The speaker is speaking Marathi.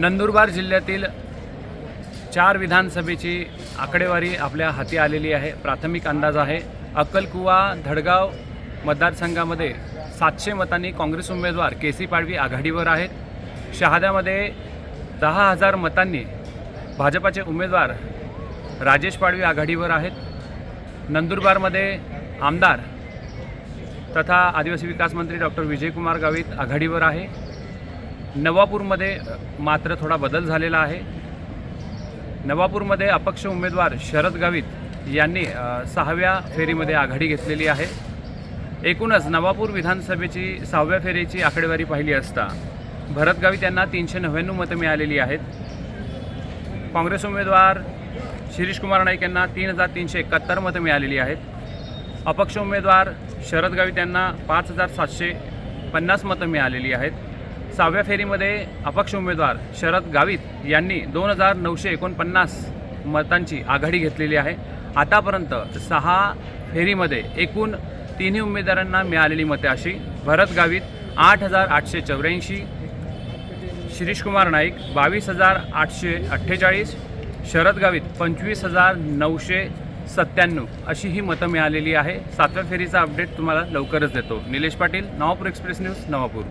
नंदुरबार जिल्ह्यातील चार विधानसभेची आकडेवारी आपल्या हाती आलेली आहे. प्राथमिक अंदाज आहे. अक्कलकुवा धडगाव मतदारसंघामध्ये सातशे मतांनी काँग्रेस उमेदवार के सी पाडवी आघाडीवर आहेत. शहाद्यामध्ये दहा हजार मतांनी भाजपाचे उमेदवार राजेश पाडवी आघाडीवर आहेत. नंदुरबारमध्ये आमदार तथा आदिवासी विकास मंत्री डॉक्टर विजयकुमार गावित आघाडीवर आहे. नवापूरमध्ये मात्र थोडा बदल झालेला आहे. नवापूरमध्ये अपक्ष उमेदवार शरद गावित यांनी सहाव्या फेरीमध्ये आघाडी घेतलेली आहे. एकूणच नवापूर विधानसभेची सहाव्या फेरीची आकडेवारी पाहिली असता भरत गावित यांना तीनशे नव्याण्णव मतं मिळालेली आहेत. काँग्रेस उमेदवार शिरीष कुमार नाईक यांना तीन हजार तीनशे एकाहत्तर मतं मिळालेली आहेत. अपक्ष उमेदवार शरद गावित यांना पाच हजार सातशे पन्नास मतं मिळालेली आहेत. सहाव्या फेरीमध्ये अपक्ष उमेदवार शरद गावित यांनी दोन हजार नऊशे एकोणपन्नास मतांची आघाडी घेतलेली आहे. आतापर्यंत सहा फेरीमध्ये एकूण तिन्ही उमेदवारांना मिळालेली मते अशी. भरत गावित आठ हजार आठशे चौऱ्याऐंशी शिरीष कुमार नाईक बावीस हजार आठशे अठ्ठेचाळीस शरद गावित पंचवीस हजार नऊशे सत्त्याण्णव अशी ही मतं मिळालेली आहे. सातव्या फेरीचा अपडेट तुम्हाला लवकरच देतो. Nilesh Patil Navapur express news Navapur.